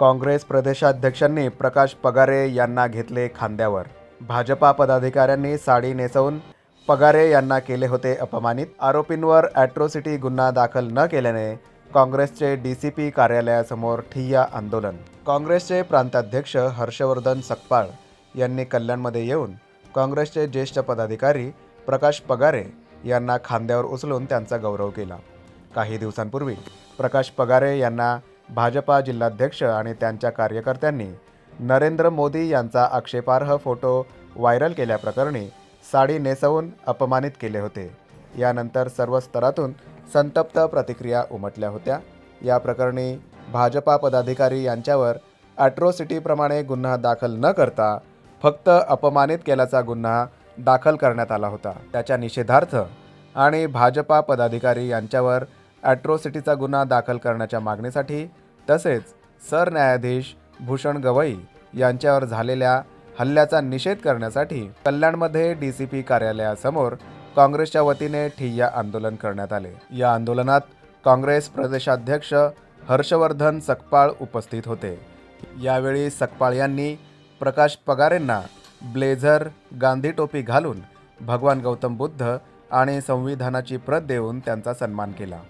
काँग्रेस प्रदेशाध्यक्षांनी प्रकाश पगारे यांना घेतले खांद्यावर. भाजपा पदाधिकाऱ्यांनी साडी नेसवून पगारे यांना केले होते अपमानित. आरोपींवर ॲट्रोसिटी गुन्हा दाखल न केल्याने काँग्रेसचे डी सी पी कार्यालयासमोर ठिय्या आंदोलन. काँग्रेसचे प्रांताध्यक्ष हर्षवर्धन सकपाळ यांनी कल्याणमध्ये येऊन काँग्रेसचे ज्येष्ठ पदाधिकारी प्रकाश पगारे यांना खांद्यावर उचलून त्यांचा गौरव केला. काही दिवसांपूर्वी प्रकाश पगारे यांना भाजपा जिल्हाध्यक्ष आणि त्यांच्या कार्यकर्त्यांनी नरेंद्र मोदी यांचा आक्षेपार्ह फोटो व्हायरल केल्याप्रकरणी साडी नेसवून अपमानित केले होते. यानंतर सर्व स्तरातून संतप्त प्रतिक्रिया उमटल्या होत्या. या प्रकरणी भाजपा पदाधिकारी यांच्यावर ॲट्रोसिटीप्रमाणे गुन्हा दाखल न करता फक्त अपमानित केल्याचा गुन्हा दाखल करण्यात आला होता. त्याच्या निषेधार्थ आणि भाजपा पदाधिकारी यांच्यावर ॲट्रॉसिटीचा गुन्हा दाखल करण्याच्या मागणीसाठी तसेच सरन्यायाधीश भूषण गवई यांच्यावर झालेल्या हल्ल्याचा निषेध करण्यासाठी कल्याणमध्ये डी सी पी कार्यालयासमोर काँग्रेसच्या वतीने ठिय्या आंदोलन करण्यात आले. या आंदोलनात काँग्रेस प्रदेशाध्यक्ष हर्षवर्धन सकपाळ उपस्थित होते. यावेळी सकपाळ यांनी प्रकाश पगारेंना ब्लेझर गांधी टोपी घालून भगवान गौतम बुद्ध आणि संविधानाची प्रत देऊन त्यांचा सन्मान केला.